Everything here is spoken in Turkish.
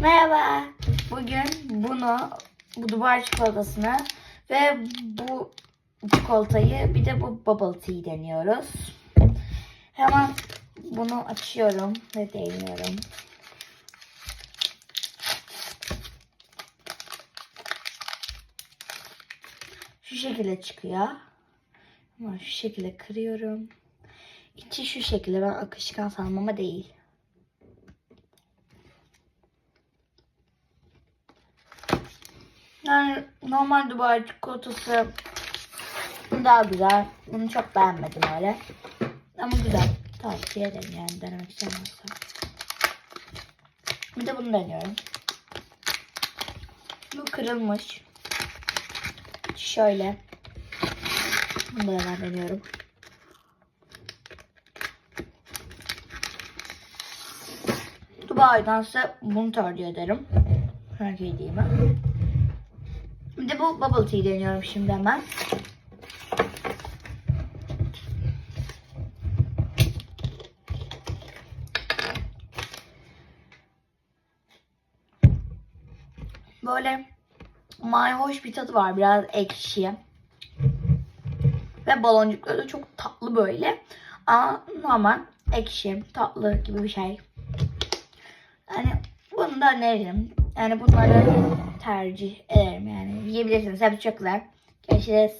Merhaba. Bugün bunu, bu Dubai çikolatasını ve bu çikolatayı bir de bu bubble tea deniyoruz. Hemen bunu açıyorum ve deniyorum. Şu şekilde çıkıyor. Ama şu şekilde kırıyorum. İçi şu şekilde ben akışkan sanmam ama değil. Yani normal Dubai çikolatası daha güzel. Bunu çok beğenmedim öyle. Ama güzel. Tavsiye ederim yani denemek istemezsen. Bir de bunu deniyorum. Bu kırılmış. Şöyle. Bunu da hemen deniyorum. Dubai'den size bunu tercih ederim. Her yediğimi. Bir de bu bubble tea deniyorum şimdi hemen. Böyle mayhoş bir tadı var. Biraz ekşi. Ve baloncukları çok tatlı böyle. Ama normal ekşi, tatlı gibi bir şey. Yani bunu da öneririm. Yani bunları tercih ederim yani. Yiyebilirsiniz. Hepsi çok güzel. Görüşürüz.